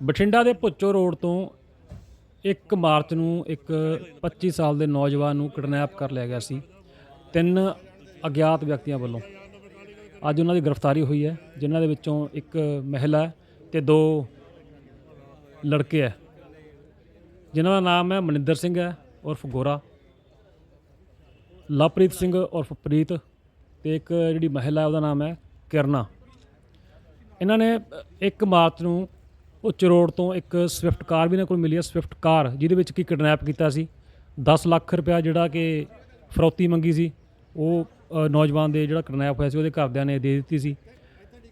ਬਠਿੰਡਾ ਦੇ ਭੁੱਚੋ ਰੋਡ ਤੋਂ 1 ਮਾਰਚ ਨੂੰ ਇੱਕ 25 ਸਾਲ ਦੇ ਨੌਜਵਾਨ ਨੂੰ ਕਿਡਨੈਪ ਕਰ ਲਿਆ ਗਿਆ ਸੀ, ਤਿੰਨ ਅਗਿਆਤ ਵਿਅਕਤੀਆਂ ਵੱਲੋਂ। ਅੱਜ ਉਹਨਾਂ ਦੀ ਗ੍ਰਿਫਤਾਰੀ ਹੋਈ ਹੈ, ਜਿਨ੍ਹਾਂ ਦੇ ਵਿੱਚੋਂ ਇੱਕ ਮਹਿਲਾ ਹੈ ਤੇ ਦੋ ਲੜਕੇ ਹੈ। ਜਿਨ੍ਹਾਂ ਦਾ ਨਾਮ ਹੈ ਮਨਿੰਦਰ ਸਿੰਘ ਹੈ, ਉਰਫ ਗੋਰਾ, ਲਵਪ੍ਰੀਤ ਸਿੰਘ ਉਰਫ ਪ੍ਰੀਤ ਤੇ ਇੱਕ ਜਿਹੜੀ ਮਹਿਲਾ ਹੈ, ਉਹਦਾ ਨਾਮ ਹੈ ਕਿਰਨਾ। ਇਹਨਾਂ ਨੇ 1 ਮਾਰਚ ਨੂੰ ਉੱਚ ਰੋਡ ਤੋਂ ਇੱਕ ਸਵਿਫਟ ਕਾਰ ਵੀ ਇਹਨਾਂ ਕੋਲ ਮਿਲੀ ਹੈ ਸਵਿਫਟ ਕਾਰ ਜਿਹਦੇ ਵਿੱਚ ਕੀ ਕਿਡਨੈਪ ਕੀਤਾ ਸੀ 10 ਲੱਖ ਰੁਪਇਆ ਜਿਹੜਾ ਕਿ ਫਰੌਤੀ ਮੰਗੀ ਸੀ ਉਹ ਅ, ਨੌਜਵਾਨ ਦੇ ਜਿਹੜਾ ਕਿਡਨੈਪ ਹੋਇਆ ਸੀ ਉਹਦੇ ਘਰਦਿਆਂ ਨੇ ਦੇ ਦਿੱਤੀ ਸੀ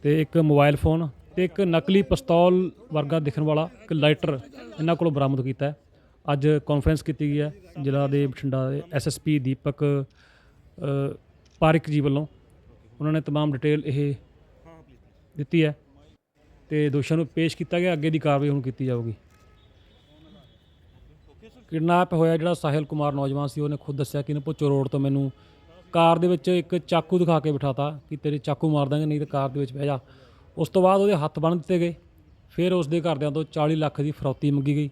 ਤੇ ਇੱਕ ਮੋਬਾਈਲ ਫੋਨ ਤੇ ਇੱਕ ਨਕਲੀ ਪਿਸਤੌਲ ਵਰਗਾ ਦਿਖਣ ਵਾਲਾ ਇੱਕ ਲਾਈਟਰ ਇਹਨਾਂ ਕੋਲੋਂ ਬਰਾਮਦ ਕੀਤਾ ਹੈ ਅੱਜ ਕਾਨਫਰੰਸ ਕੀਤੀ ਗਈ ਹੈ ਜ਼ਿਲ੍ਹਾ ਦੇ ਬਠਿੰਡਾ ਦੇ ਐਸਐਸਪੀ ਦੀਪਕ ਅ, ਪਾਰਿਕ ਜੀ ਵੱਲੋਂ ਉਹਨਾਂ ਨੇ तमाम ਡਿਟੇਲ ਇਹ ਦਿੱਤੀ ਹੈ ਤੇ ਦੋਸ਼ੀਆਂ ਨੂੰ ਪੇਸ਼ ਕੀਤਾ ਗਿਆ। ਅੱਗੇ ਦੀ ਕਾਰਵਾਈ ਹੁਣ ਕੀਤੀ ਜਾਊਗੀ। ਕਿਡਨੈਪ ਹੋਇਆ ਜਿਹੜਾ ਸਾਹਿਲ ਕੁਮਾਰ ਨੌਜਵਾਨ ਸੀ, ਉਹਨੇ ਖੁਦ ਦੱਸਿਆ ਕਿ ਇਹਨੇ ਪੁੱਚੋ ਰੋਡ ਤੋਂ ਮੈਨੂੰ। ਕਾਰ ਦੇ ਵਿੱਚ ਇੱਕ ਚਾਕੂ ਦਿਖਾ ਕੇ ਬਿਠਾਤਾ ਕਿ ਤੇਰੇ ਚਾਕੂ ਮਾਰ ਦਾਂਗੇ, ਨਹੀਂ ਤਾਂ ਕਾਰ ਦੇ ਵਿੱਚ ਬਹਿ ਜਾ। ਉਸ ਤੋਂ ਬਾਅਦ ਉਹਦੇ ਹੱਥ ਬੰਨ੍ਹ ਦਿੱਤੇ ਗਏ। ਫਿਰ ਉਸ ਦੇ ਘਰਦਿਆਂ ਤੋਂ 40 ਲੱਖ ਦੀ ਫਰੌਤੀ ਮੰਗੀ ਗਈ,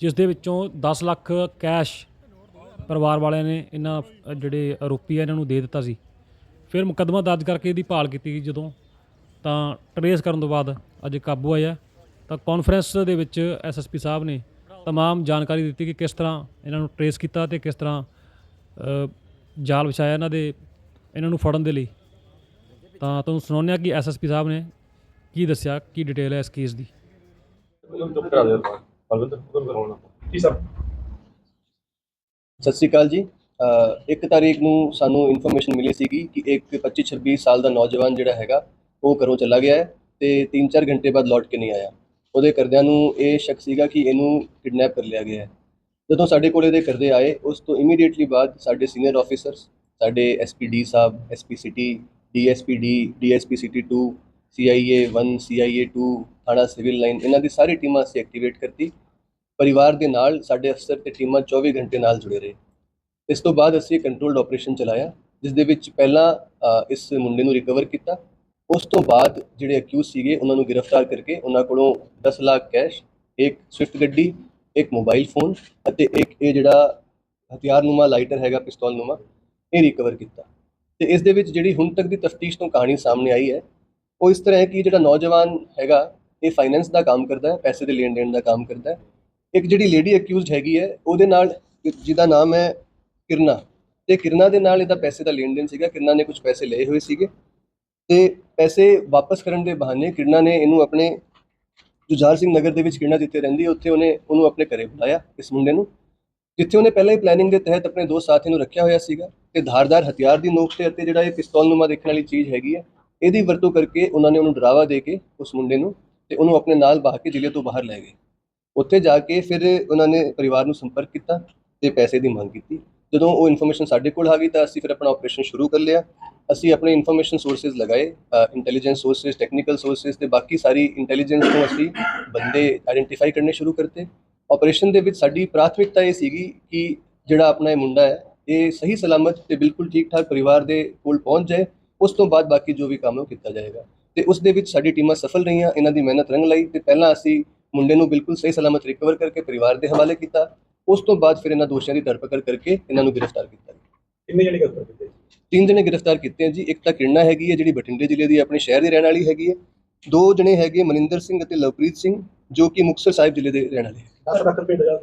ਜਿਸ ਦੇ ਵਿੱਚੋਂ 10 ਲੱਖ ਕੈਸ਼ ਪਰਿਵਾਰ ਵਾਲਿਆਂ ਨੇ ਇਹਨਾਂ ਜਿਹੜੇ ਆਰੋਪੀ ਆ, ਇਹਨਾਂ ਨੂੰ ਦੇ ਦਿੱਤਾ ਸੀ। ਫਿਰ ਮੁਕੱਦਮਾ ਦਰਜ ਕਰਕੇ ਇਹਦੀ ਭਾਲ ਕੀਤੀ ਗਈ ਜਦੋਂ ਤਾਂ ਟਰੇਸ ਕਰਨ ਤੋਂ ਬਾਅਦ ਅੱਜ ਕਾਬੂ ਆਇਆ ਤਾਂ ਕਾਨਫਰੰਸ ਦੇ ਵਿੱਚ ਐਸਐਸਪੀ ਸਾਹਿਬ ਨੇ तमाम ਜਾਣਕਾਰੀ ਦਿੱਤੀ ਕਿ ਕਿਸ ਤਰ੍ਹਾਂ ਇਹਨਾਂ ਨੂੰ ਟਰੇਸ ਕੀਤਾ ਤੇ ਕਿਸ ਤਰ੍ਹਾਂ ਅ, ਜਾਲ ਵਿਛਾਇਆ ਇਹਨਾਂ ਦੇ ਇਹਨਾਂ ਨੂੰ ਫੜਨ ਦੇ ਲਈ ਤਾਂ ਤੁਹਾਨੂੰ ਸੁਣਾਉਂਦੇ ਹਾਂ ਕਿ ਐਸਐਸਪੀ ਸਾਹਿਬ ਨੇ ਕੀ ਦੱਸਿਆ ਕੀ ਡਿਟੇਲ ਹੈ ਇਸ ਕੇਸ ਦੀ ਚੁੱਪ ਕਰਾ ਦੇ ਬਲਵਿੰਦਰ ਹੁਕਮ ਕਰਾਉਣਾ ਜੀ ਸਰ ਸਤਿ ਸ਼੍ਰੀ ਅਕਾਲ ਜੀ ਅ, ਇੱਕ ਤਾਰੀਖ ਨੂੰ ਸਾਨੂੰ ਇਨਫੋਰਮੇਸ਼ਨ ਮਿਲੀ ਸੀਗੀ ਕਿ ਇੱਕ 25-26 ਸਾਲ ਦਾ ਨੌਜਵਾਨ ਜਿਹੜਾ ਹੈਗਾ ਉਹ ਘਰੋਂ ਚਲਾ ਗਿਆ ਹੈ ਤੇ 3-4 ਘੰਟੇ ਬਾਅਦ ਲੌਟ ਕੇ ਨਹੀਂ ਆਇਆ। ਉਹਦੇ ਕਰਦਿਆਂ ਨੂੰ ਇਹ ਸ਼ੱਕ ਸੀਗਾ ਕਿ ਇਹਨੂੰ ਕਿਡਨੈਪ ਕਰ ਲਿਆ ਗਿਆ ਹੈ। ਜਦੋਂ ਸਾਡੇ ਕੋਲ ਇਹਦੇ ਕਰਦੇ ਆਏ, ਉਸ ਤੋਂ ਇਮੀਡੀਏਟਲੀ ਬਾਅਦ ਸਾਡੇ ਸੀਨੀਅਰ ਆਫੀਸਰਸ ਸਾਡੇ ਐਸਪੀਡੀ ਸਾਹਿਬ SP city DSPD DSP city 2 CIA 1 CIA 2 ਥਾਣਾ ਸਿਵਲ ਲਾਈਨ ਇਹਨਾਂ ਦੀ ਸਾਰੀ ਟੀਮਾਂ ਅਸੀਂ ਐਕਟੀਵੇਟ ਕਰਤੀ। ਪਰਿਵਾਰ ਦੇ ਨਾਲ, ਸਾਡੇ ਅਫਸਰ ਤੇ ਟੀਮਾਂ 24 ਘੰਟੇ ਨਾਲ ਜੁੜੇ ਰਹੇ। ਇਸ ਤੋਂ ਬਾਅਦ ਅਸੀਂ ਕੰਟਰੋਲਡ ਆਪਰੇਸ਼ਨ ਚਲਾਇਆ ਜਿਸ ਦੇ ਵਿੱਚ ਪਹਿਲਾਂ ਇਸ ਮੁੰਡੇ ਨੂੰ ਰਿਕਵਰ ਕੀਤਾ। ਉਸ ਤੋਂ ਬਾਅਦ ਜਿਹੜੇ ਅਕਿਊਜ਼ ਸੀਗੇ, ਉਹਨਾਂ ਨੂੰ ਗ੍ਰਿਫਤਾਰ ਕਰਕੇ ਉਹਨਾਂ ਕੋਲੋਂ 10 ਲੱਖ ਕੈਸ਼, ਇੱਕ ਸਵਿਫਟ ਗੱਡੀ, ਇੱਕ ਮੋਬਾਈਲ ਫੋਨ ਅਤੇ ਇੱਕ ਇਹ ਜਿਹੜਾ ਹਥਿਆਰਨੁਮਾ ਲਾਈਟਰ ਹੈਗਾ, ਪਿਸਤੌਲਨੁਮਾ, ਇਹ ਰਿਕਵਰ ਕੀਤਾ। ਤੇ ਇਸ ਦੇ ਵਿੱਚ ਜਿਹੜੀ ਹੁਣ ਤੱਕ ਦੀ ਤਫਤੀਸ਼ ਤੋਂ ਕਹਾਣੀ ਸਾਹਮਣੇ ਆਈ ਹੈ, ਉਹ ਇਸ ਤਰ੍ਹਾਂ ਹੈ ਕਿ ਜਿਹੜਾ ਨੌਜਵਾਨ ਹੈਗਾ, ਇਹ ਫਾਈਨੈਂਸ ਦਾ ਕੰਮ ਕਰਦਾ ਹੈ, ਪੈਸੇ ਦੇ ਲੈਣ ਦੇਣ ਦਾ ਕੰਮ ਕਰਦਾ ਹੈ। ਇੱਕ ਜਿਹੜੀ ਲੇਡੀ ਅਕਿਊਜ਼ਡ ਹੈਗੀ ਹੈ, ਉਹਦੇ ਨਾਲ ਜਿਹਦਾ ਨਾਮ ਹੈ ਕਿਰਨਾ। ਤੇ ਕਿਰਨਾ ਦੇ ਨਾਲ ਇਹਦਾ ਪੈਸੇ ਦਾ ਲੈਣ ਦੇਣ ਸੀਗਾ, ਕਿਰਨਾ ਨੇ ਕੁਝ ਪੈਸੇ ਲਏ ਹੋਏ ਸੀਗੇ। ਤੇ ਪੈਸੇ ਵਾਪਸ ਕਰਨ ਦੇ ਬਹਾਨੇ ਕਿਰਨਾ ਨੇ ਇਹਨੂੰ ਆਪਣੇ ਜੁਝਾਰ ਸਿੰਘ ਨਗਰ ਦੇ ਵਿੱਚ ਕਿਰਨਾ ਜਿੱਥੇ ਰਹਿੰਦੀ ਹੈ, ਉੱਥੇ ਉਹਨੇ ਉਹਨੂੰ ਆਪਣੇ ਘਰੇ ਬੁਲਾਇਆ, ਇਸ ਮੁੰਡੇ ਨੂੰ, ਜਿੱਥੇ ਉਹਨੇ ਪਹਿਲਾਂ ਹੀ ਪਲੈਨਿੰਗ ਦੇ ਤਹਿਤ ਆਪਣੇ ਦੋ ਸਾਥੀ ਨੂੰ ਰੱਖਿਆ ਹੋਇਆ ਸੀਗਾ ਤੇ ਧਾਰਦਾਰ ਹਥਿਆਰ ਦੀ ਨੋਕ ਤੇ ਅਤੇ ਜਿਹੜਾ ਇਹ ਪਿਸਤੌਲ ਨੂਮਾ ਦੇਖਣ ਵਾਲੀ ਚੀਜ਼ ਹੈਗੀ ਹੈ, ਇਹਦੀ ਵਰਤੋਂ ਕਰਕੇ ਉਹਨਾਂ ਨੇ ਉਹਨੂੰ ਡਰਾਵਾ ਦੇ ਕੇ ਉਸ ਮੁੰਡੇ ਨੂੰ ਤੇ ਉਹਨੂੰ ਆਪਣੇ ਨਾਲ ਬਾਹ ਕੇ ਜ਼ਿਲ੍ਹੇ ਤੋਂ ਬਾਹਰ ਲੈ ਗਏ। ਉੱਥੇ ਜਾ ਕੇ ਫਿਰ ਉਹਨਾਂ ਨੇ ਪਰਿਵਾਰ ਨੂੰ ਸੰਪਰਕ ਕੀਤਾ ਤੇ ਪੈਸੇ ਦੀ ਮੰਗ ਕੀਤੀ। ਜਦੋਂ ਉਹ ਇਨਫੋਰਮੇਸ਼ਨ ਸਾਡੇ ਕੋਲ ਆ ਗਈ ਤਾਂ ਅਸੀਂ ਫਿਰ ਆਪਣਾ ਆਪਰੇਸ਼ਨ ਸ਼ੁਰੂ ਕਰ ਲਿਆ। ਅਸੀਂ ਆਪਣੇ ਇਨਫੋਰਮੇਸ਼ਨ ਸੋਰਸਸ ਲਗਾਏ ਇੰਟੈਲੀਜੈਂਸ ਸੋਰਸਸ ਟੈਕਨੀਕਲ ਸੋਰਸਸ ਤੇ ਬਾਕੀ ਸਾਰੀ ਇੰਟੈਲੀਜੈਂਸ ਤੋਂ ਅਸੀਂ ਬੰਦੇ ਆਇਡੈਂਟੀਫਾਈ ਕਰਨੇ ਸ਼ੁਰੂ ਕਰਤੇ। ਆਪਰੇਸ਼ਨ ਦੇ ਵਿੱਚ ਸਾਡੀ ਪ੍ਰਾਥਮਿਕਤਾ ਇਹ ਸੀਗੀ ਕਿ ਜਿਹੜਾ ਆਪਣਾ ਇਹ ਮੁੰਡਾ ਹੈ, ਇਹ ਸਹੀ ਸਲਾਮਤ ਤੇ ਬਿਲਕੁਲ ਠੀਕ ਠਾਕ ਪਰਿਵਾਰ ਦੇ ਕੋਲ ਪਹੁੰਚ ਜਾਏ, ਉਸ ਤੋਂ ਬਾਅਦ ਬਾਕੀ ਜੋ ਵੀ ਕੰਮ ਉਹ ਕੀਤਾ ਜਾਏਗਾ। ਤੇ ਉਸ ਦੇ ਵਿੱਚ ਸਾਡੀ ਟੀਮਾਂ ਸਫਲ ਰਹੀਆਂ, ਇਹਨਾਂ ਦੀ ਮਿਹਨਤ ਰੰਗ ਲਈ ਤੇ ਪਹਿਲਾਂ ਅਸੀਂ ਮੁੰਡੇ ਨੂੰ ਬਿਲਕੁਲ ਸਹੀ ਸਲਾਮਤ ਰਿਕਵਰ ਕਰਕੇ ਪਰਿਵਾਰ ਦੇ ਹਵਾਲੇ ਕੀਤਾ। ਉਸ ਤੋਂ ਬਾਅਦ ਫਿਰ ਇਹਨਾਂ ਦੋਸ਼ੀਆਂ ਦੀ ਧਰਪਕੜ ਕਰਕੇ ਇਹਨਾਂ ਨੂੰ ਗ੍ਰਿਫਤਾਰ ਕੀਤਾ ਕਿੰਨੇ ਜਣੇ ਕਰ ਸਕਦੇ ਤਿੰਨ ਜਣੇ ਗ੍ਰਿਫਤਾਰ ਕੀਤੇ ਹਨ ਜੀ। ਇੱਕ ਤਾਂ ਕਿਰਨਾ ਹੈਗੀ ਹੈ ਜਿਹੜੀ ਬਠਿੰਡੇ ਜ਼ਿਲ੍ਹੇ ਦੀ ਆਪਣੇ ਸ਼ਹਿਰ ਦੀ ਰਹਿਣ ਵਾਲੀ ਹੈਗੀ ਹੈ। ਦੋ ਜਣੇ ਹੈਗੇ ਮਨਿੰਦਰ ਸਿੰਘ ਅਤੇ ਲਵਪ੍ਰੀਤ ਸਿੰਘ ਜੋ ਕਿ ਮੁਕਤਸਰ ਸਾਹਿਬ ਜ਼ਿਲ੍ਹੇ ਦੇ ਰਹਿਣ ਵਾਲੇ ਹੈ 10 ਲੱਖ ਰੁਪਏ ਦਾ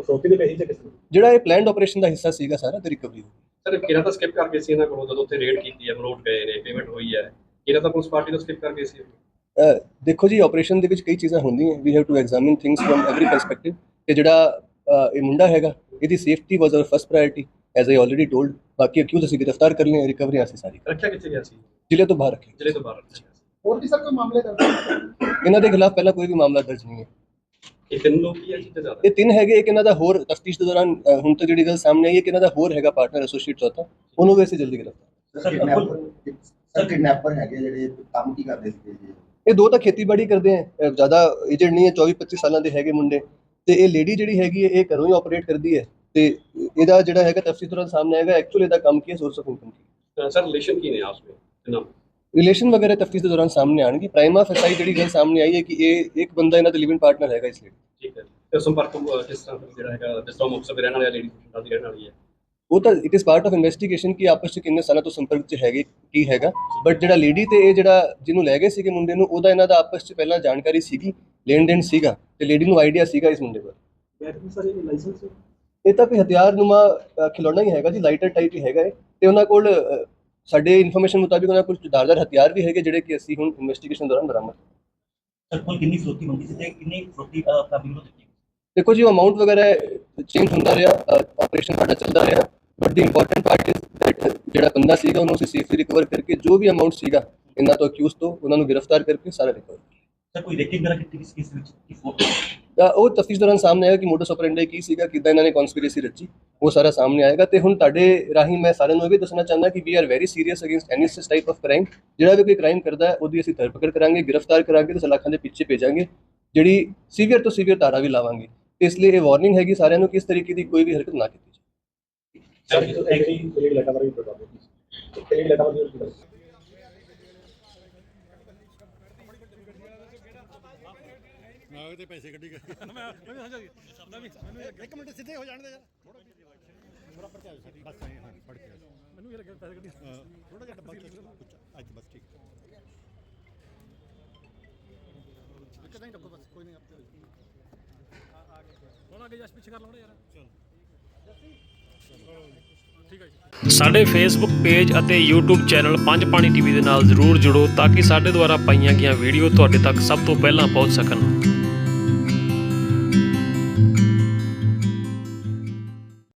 ਫਰੋਤੀ ਦੇ ਪੈਸੇ ਚ ਕਿਸ ਜਿਹੜਾ ਇਹ ਪਲਾਨਡ ਆਪਰੇਸ਼ਨ ਦਾ ਹਿੱਸਾ ਸੀਗਾ ਸਾਰਾ ਤੇ ਰਿਕਵਰੀ ਸਰ ਕਿਹੜਾ ਤਾਂ ਸਕਿਪ ਕਰਕੇ ਸੀ ਇਹਨਾਂ ਕੋਲੋਂ ਜਦੋਂ ਉੱਥੇ ਰੇਡ ਕੀਤੀ ਹੈ ਮਲੋਟ ਗਏ ਨੇ ਪੇਮੈਂਟ ਹੋਈ ਹੈ। ਕਿਹੜਾ ਤਾਂ ਪੁਲਿਸ ਪਾਰਟੀ ਤੋਂ ਸਕਿਪ ਕਰਕੇ ਸੀ? ਦੇਖੋ ਜੀ ਆਪਰੇਸ਼ਨ ਦੇ ਵਿੱਚ ਕਈ ਚੀਜ਼ਾਂ ਹੁੰਦੀਆਂ we have to examine things from every perspective ਤੇ ਜਿਹੜਾ ਇਹ ਮੁੰਡਾ ਹੈਗਾ ਇਹਦੀ safety was our first priority as I already told ਬਾਕੀ ਅਕਿਊਜ਼ ਅਸੀਂ ਗ੍ਰਿਫਤਾਰ ਕਰ ਲਏ ਰਿਕਵਰੀ ਅਸੀਂ ਸਾਰੀ ਰੱਖਿਆ ਕਿੱਥੇ ਗਿਆ ਸੀ? ਜ਼ਿਲ੍ਹੇ ਤੋਂ ਬਾਹਰ ਰੱਖੇ ਜ਼ਿਲ੍ਹੇ ਤੋਂ ਬਾਹਰ ਰੱਖਿਆ ਹੋਰ ਵੀ ਸਰ ਕੋਈ ਮਾਮਲੇ ਦਰਜ ਇਹਨਾਂ ਦੇ ਖਿਲਾਫ ਪਹਿਲਾਂ ਕੋਈ ਵੀ ਮਾਮਲਾ ਦਰਜ ਨਹੀਂ ਹੈ। ਇਹ ਤਿੰਨ ਲੋਕ ਹੀ ਹੈ ਜਿੱਤੇ ਜ਼ਿਆਦਾ? ਇਹ ਤਿੰਨ ਹੈਗੇ ਇੱਕ ਇਹਨਾਂ ਦਾ ਹੋਰ ਤਫਤੀਸ਼ ਦੇ ਦੌਰਾਨ ਹੁਣ ਤੱਕ ਜਿਹੜੀ ਗੱਲ ਸਾਹਮਣੇ ਆਈ ਹੈ ਕਿ ਇਹਨਾਂ ਦਾ ਹੋਰ ਹੈਗਾ ਪਾਰਟਨਰ ਐਸੋਸੀਏਟ ਚੌਥਾ ਉਹਨੂੰ ਵੀ ਅਸੀਂ ਜਲਦੀ ਗ੍ਰਿਫਤਾਰ ਸਰ ਕਿਡਨੈਪਰ ਹੈਗੇ ਜਿਹੜੇ ਕੰਮ ਕੀ ਕਰਦੇ ਸੀ ਇਹ ਦੋ ਤਾਂ ਖੇਤੀਬਾੜੀ ਕਰਦੇ ਆ ਜ਼ਿਆਦਾ ਏਜਡ ਨਹੀਂ ਹੈ 24 25 ਸਾਲਾਂ ਦੇ ਹੈਗੇ ਮੁੰਡੇ। ਤੇ ਇਹ ਲੇਡੀ ਜਿਹੜੀ ਹੈਗੀ ਹੈ ਇਹ ਘਰੋਂ ਹੀ ਆਪਰੇਟ ਕਰਦੀ ਹੈ ਤੇ ਇਹਦਾ ਜਿਹੜਾ ਹੈਗਾ ਤਫਸੀਲ ਦੌਰਾਨ ਸਾਹਮਣੇ ਆਏਗਾ ਐਕਚੁਅਲੀ ਇਹਦਾ ਕੰਮ ਕੀ ਹੈ ਸੋਰਸ ਆਫ ਇਨਕਮ ਕੀ ਹੈ? ਸਰ ਰਿਲੇਸ਼ਨ ਕੀ ਨੇ ਆਪਸ ਵਿੱਚ? ਤਿੰਨਾਂ ਰਿਲੇਸ਼ਨ ਵਗੈਰਾ ਤਫਤੀਸ਼ ਦੇ ਦੌਰਾਨ ਸਾਹਮਣੇ ਆਣਗੇ ਪ੍ਰਾਈਮਾ ਫੈਸਾਈ ਜਿਹੜੀ ਗੱਲ ਸਾਹਮਣੇ ਆਈ ਹੈ ਕਿ ਇਹ ਇੱਕ ਬੰਦਾ ਇਹਨਾਂ ਦਾ ਲਿਵਿੰਗ ਪਾਰਟਨਰ ਹੈਗਾ ਇਸ ਲਈ ਠੀਕ ਹੈ। ਤੇ ਸੰਪਰਕ ਕਿਸ ਤਰ੍ਹਾਂ ਜਿਹੜਾ ਹੈਗਾ ਜਿਸ ਤਰ੍ਹਾਂ ਮੁਕਤਸਰ ਦੇ ਰਹਿਣ ਵਾਲੀ ਲੇਡੀ ਦੀ ਰਹਿਣ ਵਾਲੀ ਹੈ। ਉਹ ਤਾਂ it is part of investigation ਕਿ ਆਪਸ ਚ ਕਿੰਨੇ ਸਾਲਾਂ ਤੋਂ ਸੰਪਰਕ ਚ ਹੈਗੇ ਕੀ ਹੈਗਾ। ਬਟ ਜਿਹੜਾ ਲੇਡੀ ਤੇ ਇਹ ਜਿਹੜਾ ਜਿਹਨੂੰ ਲੈ ਗਏ ਸੀਗੇ ਮੁੰਡੇ ਨੂੰ ਉਹਦਾ ਇਹਨਾਂ ਦਾ ਆਪਸ ਚ ਪਹਿਲਾਂ ਜਾਣਕਾਰੀ ਸੀਗੀ ਲੈਣ ਦੇਣ ਸੀਗਾ ਤੇ ਲੇਡੀ ਨੂੰ ਆਈਡੀਆ ਸੀਗਾ ਇਸ ਮੁੰਡੇ ਬਾਰੇ ਇਹ ਤਾਂ ਕੋਈ ਹਥਿਆਰ ਨੂਮਾ ਅ, ਖਿਲੌਣਾ ਹੀ ਹੈਗਾ ਜੀ ਲਾਈਟਰ ਟਾਈਪ ਹੀ ਹੈਗਾ ਇਹ। ਤੇ ਉਹਨਾਂ ਕੋਲ ਅ, ਸਾਡੇ ਇਨਫੋਰਮੇਸ਼ਨ ਮੁਤਾਬਿਕ ਉਹਨਾਂ ਕੋਲ ਦਾਰਦਾਰ ਹਥਿਆਰ ਵੀ ਹੈਗੇ ਜਿਹੜੇ ਕਿ ਅਸੀਂ ਹੁਣ ਇਨਵੈਸਟੀਗੇਸ਼ਨ ਦੌਰਾਨ ਬਰਾਮਦ ਸਰ ਕੋਲ ਕਿੰਨੀ ਫਰੋਤੀ ਮੰਗੀ ਸੀ ਤੇ ਕਿੰਨੀ ਫਰੋਤੀ ਆਪਣਾ ਬਿੱਲ ਦਿੱਤੀ ਦੇਖੋ ਜੀ ਅਮਾਉਂਟ ਵਗੈਰਾ ਚੇਂਜ ਹੁੰਦਾ ਰਿਹਾ ਆਪਰੇਸ਼ਨ ਸਾਡਾ ਚੱਲਦਾ ਰਿਹਾ। But the important part that ਜਿਹੜਾ ਬੰਦਾ ਸੀਗਾ ਉਹਨੂੰ ਅਸੀਂ ਸੇਫਲੀ ਰਿਕਵਰ ਕਰਕੇ ਜੋ ਵੀ ਅਮਾਉਂਟ ਸੀਗਾ ਇਹਨਾਂ ਤੋਂ ਅਕਿਊਜ਼ ਤੋਂ ਉਹਨਾਂ ਨੂੰ ਗ੍ਰਿਫਤਾਰ ਕਰਕੇ ਸਾਰਾ ਰਿਕਵਰ ਸਰ ਕੋਈ ਰੇਕਿੰਗ ਵਗੈਰਾ ਕੀਤੀ ਕਿਸ ਕਿਸ ਵਿੱਚ ਕੀ ਫੋਟੋ ਤਾਂ ਉਹ ਤਫਤੀਸ਼ ਦੌਰਾਨ ਸਾਹਮਣੇ ਆਇਆ ਕਿ ਮੋਡਸ ਆਪਰੈਂਡੀ ਕੀ ਸੀਗਾ ਕਿਦਾਂ ਇਹਨਾਂ ਨੇ ਕਨਸਪੀਰੇਸੀ ਰਚੀ ਉਹ ਸਾਰਾ ਸਾਹਮਣੇ ਆਏਗਾ ਤੇ ਹੁਣ ਤੁਹਾਡੇ ਰਾਹੀਂ ਮੈਂ ਸਾਰਿਆਂ ਨੂੰ ਇਹ ਵੀ ਦੱਸਣਾ ਚਾਹੁੰਦਾ ਕਿ we are very serious against any ਇਸ ਟਾਈਪ ਆਫ ਕ੍ਰਾਈਮ ਜਿਹੜਾ ਵੀ ਕੋਈ ਕ੍ਰਾਈਮ ਕਰਦਾ ਹੈ ਉਹਦੀ ਅਸੀਂ ਧਰਪਕੜ ਕਰਾਂਗੇ ਗ੍ਰਿਫਤਾਰ ਕਰਾਂਗੇ ਤੇ ਸਲਾਖਾਂ ਦੇ ਪਿੱਛੇ ਭੇਜਾਂਗੇ ਜਿਹੜੀ ਸੀਵੀਅਰ ਤੋਂ ਸੀਵੀਅਰ ਧਾਰਾ ਵੀ ਲਾਵਾਂਗੇ ਇਸ ਲਈ ਇਹ ਵਾਰਨਿੰਗ ਹੈਗੀ ਸਾਰਿਆਂ ਨੂੰ ਕਿ ਇਸ ਤਰੀਕੇ ਦੀ ਕੋਈ ਵੀ ਹਰਕਤ ਨਾ ਕੀਤੀ ਜਾਵੇ ਸਰ ਐਗਰੀ ਜਿਹੜੀ ਲੈਟਰ ਬਾਰੇ ਬਤਾ ਦਿਓ ਕਿਹੜੀ ਲੈਟਰ ਬਾਰੇ ਨਾਗ ਦੇ ਪੈਸੇ ਕੱਢੀ ਗਏ। ਇੱਕ ਮਿੰਟ ਸਿੱਧੇ ਹੋ ਜਾਣ ਦੇ ਯਾਰ ਥੋੜਾ ਪਰਚਾ ਸਾਡੀ ਬਸ ਆਏ ਹਾਂ ਫੜ ਕੇ ਮੈਨੂੰ ਇਹ ਲੱਗਿਆ ਪੈਸੇ ਕੱਢੀ। ਥੋੜਾ ਜਿਹਾ ਡੱਬਾ ਕੁਛ ਅੱਜ ਬਸ ਠੀਕ ਇੱਕ ਤਾਂ ਹੀ ਡੱਬਾ ਬਸ ਕੋਈ ਨਹੀਂ ਆਪੇ ਹੁਣ ਅੱਗੇ ਜਸ ਪਿੱਛੇ ਕਰ ਲਾਉਣਾ ਯਾਰ। ਸਾਡੇ ਫੇਸਬੁੱਕ ਪੇਜ ਅਤੇ YouTube channel Panj Pani TV ਦੇ ਨਾਲ ਜਰੂਰ ਜੁੜੋ ਤਾਂ ਕਿ ਸਾਡੇ ਦੁਆਰਾ ਪਾਈਆਂ ਗਈਆਂ ਵੀਡੀਓ ਤੁਹਾਡੇ ਤੱਕ ਸਭ ਤੋਂ ਪਹਿਲਾਂ ਪਹੁੰਚ ਸਕਣ।